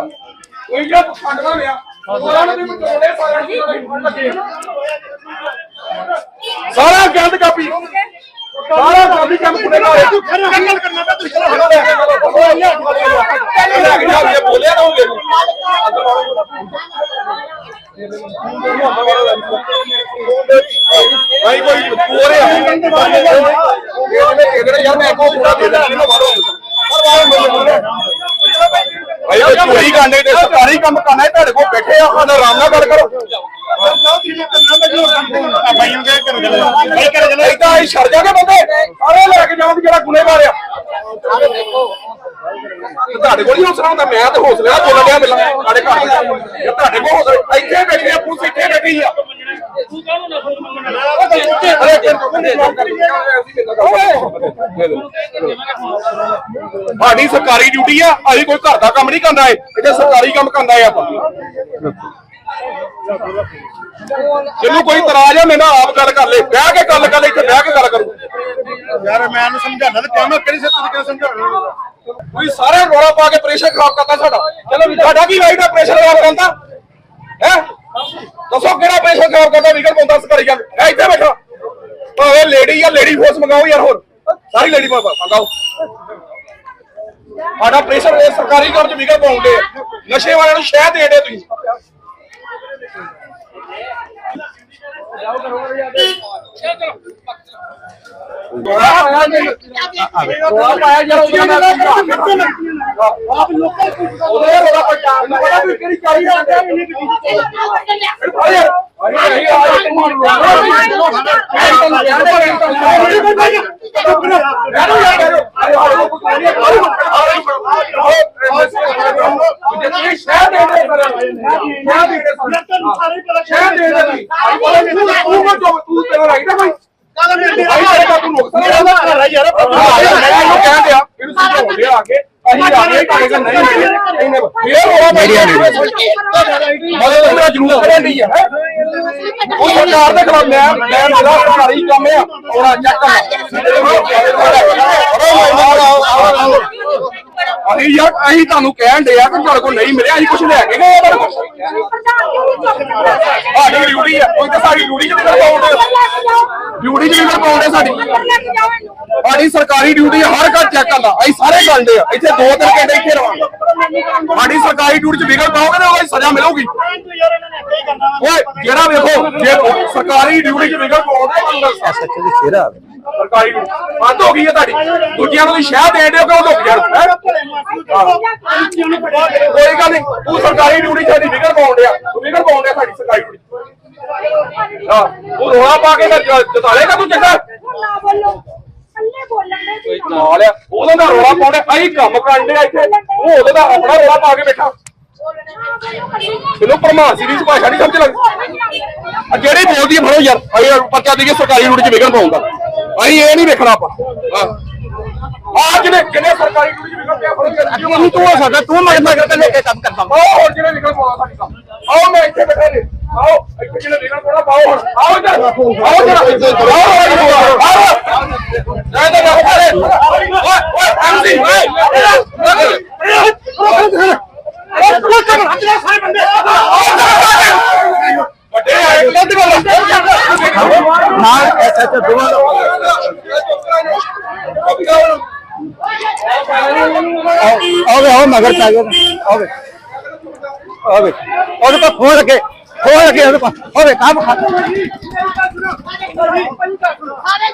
ਕੋਈ ਜਿਹੜਾ ਪਖੰਡ ਨਾ ਲਿਆ ਉਹਨਾਂ ਨੂੰ ਵੀ ਮਟੋਲੇ ਸਾਰਿਆਂ ਨੂੰ ਫੜ ਲੱਗੇ ਸਾਰਾ ਗੰਦ ਕਾਪੀ ਸਾਰਾ ਕਾਪੀ ਕੰਮ ਕੁੜੇ ਨਾਲ ਤੂੰ ਗੱਲ ਕਰਨਾ ਤਾਂ ਕੇ ਚਲੋ ਜਾਓ ਇਹ ਬੋਲਿਆ ਨਾ ਹੋਵੇ ਭਾਈ ਕੋਈ ਚੋਰ ਹੈ ਇਹਦੇ ਯਾਰ ਮੈਂ ਕੋ ਪੂਰਾ ਦੇ ਦੇਣਾ ਇਹਨੂੰ ਮਾਰੋ ਭਾਈ ਕਰਨੇ ਤੇ ਸਰਕਾਰੀ ਕੰਮ ਕਰਨਾ ਹੈ ਤੁਹਾਡੇ ਕੋਲ ਬੈਠੇ ਆ ਉਹਨਾਂ ਆਰਾਮ ਨਾਲ ਗੱਲ ਕਰੋ। ਇਦਾਂ ਹੀ ਛੜ ਜਾਗੇ ਬੰਦੇ। ਸਾਰੇ ਲੈ ਕੇ ਜਾਓਗੇ ਜਿਹੜਾ ਗੁਨੇਗਾਰ ਆ ਤੁਹਾਡੇ ਕੋਲ ਹੀ ਹੌਸਲਾ ਹੁੰਦਾ ਮੈਂ ਤੇ ਹੌਸਲੇ ਬੋਲਣ ਡਿਆ ਮਿਲਾਂ ਸਾਡੇ ਘਰ ਦੇ। ਤੁਹਾਡੇ ਕੋਲ ਹੌਸਲਾ ਇੱਥੇ ਬੈਠੇ ਆ ਪੁਲਿਸ ਇੱਥੇ ਬੈਠੀ ਆ। ਸਾਡੀ ਸਰਕਾਰੀ ਡਿਊਟੀ ਆ ਅਸੀਂ ਕੋਈ ਘਰ ਦਾ ਕੰਮ ਨਹੀਂ ਕਰਦਾ ਏ ਇੱਥੇ ਸਰਕਾਰੀ ਕੰਮ ਕਰਦਾ ਏ ਆਪਾਂ। ਜਿਹਨੂੰ ਕੋਈ ਇਤਰਾਜ਼ ਆ ਮੇਰੇ ਨਾਲ ਆਪ ਗੱਲ ਕਰ ਲੈ ਬਹਿ ਕੇ ਗੱਲ ਕਰ ਲੈ ਇੱਥੇ ਬਹਿ ਕੇ ਗੱਲ ਕਰੂ। ਯਾਰ ਮੈਂ ਉਹਨੂੰ ਸਮਝਾਉਣਾ ਤੇ ਕਿਉਂ ਕਿਹੜੀ ਸੇ ਤਰੀਕੇ ਸਮਝਾਉਣਾ? ਕੋਈ ਸਾਰੇ ਰੋਲਾ ਪਾ ਕੇ ਪ੍ਰੈਸ਼ਰ ਖਰਾਬ ਕਰਦਾ ਸਾਡਾ। ਚਲੋ ਸਾਡਾ ਕੀ ਰਾਈਟ ਆ ਪ੍ਰੈਸ਼ਰ ਖਰਾਬ ਕਰਨ ਦਾ? ਹੈ? ਦੱਸੋ ਕਿਹੜਾ ਪ੍ਰੈਸ਼ਰ ਖਰਾਬ ਕਰਦਾ ਵਿਕਰ ਪਾਉਂਦਾ ਸਰਕਾਰੀ ਗੱਲ ਇੱਥੇ ਬੈਠਾ। ਓਏ ਲੇਡੀ ਆ ਲੇਡੀ ਫੋਰਸ ਮੰਗਾਓ ਯਾਰ ਹੋਰ ਸਾਰੀ ਲੇਡੀ ਮੰਗਾਓ ਸਾਡਾ ਪ੍ਰੈਸ਼ਰ ਇਹ ਸਰਕਾਰੀ ਕੰਮ ਚ ਵਿਕਰ ਪਾਉਂਦੇ ਨਸ਼ੇ ਵਾਲਿਆਂ ਨੂੰ ਸ਼ਹਿ ਦੇ ਦੇ ਤੁਸੀਂ ਰੋਲਾ ਪਾਇਆ ਜਾ ਉਹਦੇ ਨਾਲ ਆਪ ਲੋਕਾਂ ਉਹਦੇ ਰੋਲਾ ਪਾਇਆ ਮੈਨੂੰ ਪਤਾ ਵੀ ਕਿਹੜੀ ਚਾਲੀ ਜਾਂਦਾ ਵੀ ਨਹੀਂ ਅਰੇ ਅਰੇ ਆ ਉਹ ਸਰਕਾਰ ਦੇ ਖਿਲਾਫ ਮੈਂ ਮੈਂ ਮੇਰਾ ਸਰਕਾਰੀ ਕੰਮ ਆ। ਉਹਨਾਂ ਚੈੱਕ ਅਸੀਂ ਯਾਰ ਅਸੀਂ ਤੁਹਾਨੂੰ ਕਹਿਣ ਦੇ ਆ ਕਿ ਤੁਹਾਡੇ ਕੋਲ ਨਹੀਂ ਮਿਲਿਆ ਅਸੀਂ ਕੁਝ ਲੈ ਕੇ ਗਏ ਆ ਸਾਡੀ ਡਿਊਟੀ ਆ। ਕੋਈ ਤਾਂ ਸਾਡੀ ਡਿਊਟੀ ਚ ਨਿਕਲ ਪਾਉਂਦੇ ਡਿਊਟੀ ਨਿਕਲ ਪਾਉਂਦੇ ਸਾਡੀ। ਸਾਡੀ ਸਰਕਾਰੀ ਡਿਊਟੀ ਹਰ ਘਰ ਚੈੱਕ ਕਰਦਾ ਅਸੀਂ ਸਾਰੇ ਕਰਦੇ ਆ। ਇੱਥੇ ਦੋ ਤਿੰਨ ਘੰਟੇ ਇੱਥੇ ਰਵਾਂਗੇ। ਸਾਡੀ ਸਰਕਾਰੀ ਡਿਊਟੀ ਚ ਵਿਗੜ ਪਾਓਗੇ ਤਾਂ ਉਹਦੀ ਸਜ਼ਾ ਮਿਲੂਗੀ। ਓਏ ਜਿਹੜਾ ਵੇਖੋ ਜੇ ਸਰਕਾਰੀ ਡਿਊਟੀ ਚ ਵਿਗੜ ਪਾਉਂਦੇ ਤੁਹਾਨੂੰ ਸੱਚ ਦੀ ਸਿਰਾ ਸਰਕਾਰੀ ਬੰਦ ਹੋ ਗਈ ਹੈ ਤੁਹਾਡੀ। ਦੂਜਿਆਂ ਨੂੰ ਸ਼ਹਿ ਦੇ ਦਿਓ ਕਿ ਉਹ ਲੁਕ ਜਾਣ? ਕੋਈ ਗੱਲ ਨਹੀਂ ਤੂੰ ਸਰਕਾਰੀ ਡਿਊਟੀ ਸਾਡੀ ਵਿਗੜ ਪਾਉਣ ਡਿਆ। ਤੂੰ ਵਿਗੜ ਪਾਉਣ ਡਿਆ ਸਾਡੀ ਸਰਕਾਰੀ ਡਿਊਟੀ ਹਾਂ ਉਹ ਰੋਲਾ ਪਾ ਕੇ ਜਿਤਾਲੇਗਾ ਤੂੰ ਚੰਗਾ। ਨਾਲ ਆ। ਉਹਦਾ ਦਾ ਰੋਲਾ ਪਾਉਂਦੇ ਅਸੀਂ ਕੰਮ ਕਰਨ ਡਿਆ ਇੱਥੇ। ਉਹ ਉਹਦਾ ਦਾ ਆਪਣਾ ਰੋਲਾ ਪਾ ਕੇ ਬੈਠਾ। ਤੈਨੂੰ ਪਰਮਾਸੀ ਦੀ ਭਾਸ਼ਾ ਨਹੀਂ ਸਮਝ ਲੱਗਦੀ। ਆ ਜਿਹੜੀ ਬੋਲਦੀ ਹੈ ਫੜੋ ਯਾਰ। ਅਸੀਂ ਪਰਚਾ ਦੇਈਏ ਸਰਕਾਰੀ ਡਿਊਟੀ ਚ ਵਿਗੜ ਪਾਉਂਦਾ। ਅਸੀਂ ਇਹ ਨਹੀਂ ਵੇਖਣਾ ਆਪਾਂ। ਆ ਜਿਹਨੇ ਜਿਹਨੇ ਸਰਕਾਰੀ ਡਿਊਟੀ ਚ ਵਿਗੜ ਪਿਆ ਫੜੋ ਯਾਰ। ਤੂੰ ਹੋ ਸਕਦਾ ਤੂੰ ਮਗਰ ਮਗਰ ਤੇ ਲੋਕੇ ਕੰਮ ਕਰਦਾ। ਆਓ ਹੁਣ ਜਿਹਨੇ ਵਿਗੜ ਪਾਉਣਾ ਸਾਡੀ ਕੰਮ। ਆਓ ਮੈਂ ਇੱਥੇ ਬੈਠਾ ਜੀ। ਆਓ ਇੱਥੇ ਜਿਹਨੇ ਵਿਗੜ ਪਾਉਣਾ ਪਾਓ ਹੁਣ। ਆਓ ਇੱਧਰ। ਆਓ ਜਰਾ। ਆਓ। ਨਾਲ ਐਸਐਚ ਦੋਵਾਂ ਆਵੇ ਆਓ ਮਗਰ ਪੈ ਗਏ ਆਵੇ ਆਵੇ ਉਹਦੇ ਪਾ ਫੋਨ ਲੱਗੇ ਹੋਰ ਅੱਗੇ ਉਹਦੇ ਪਾਸ ਹੋਵੇ ਕੰਮ ਖਾ ਸਾਰੇ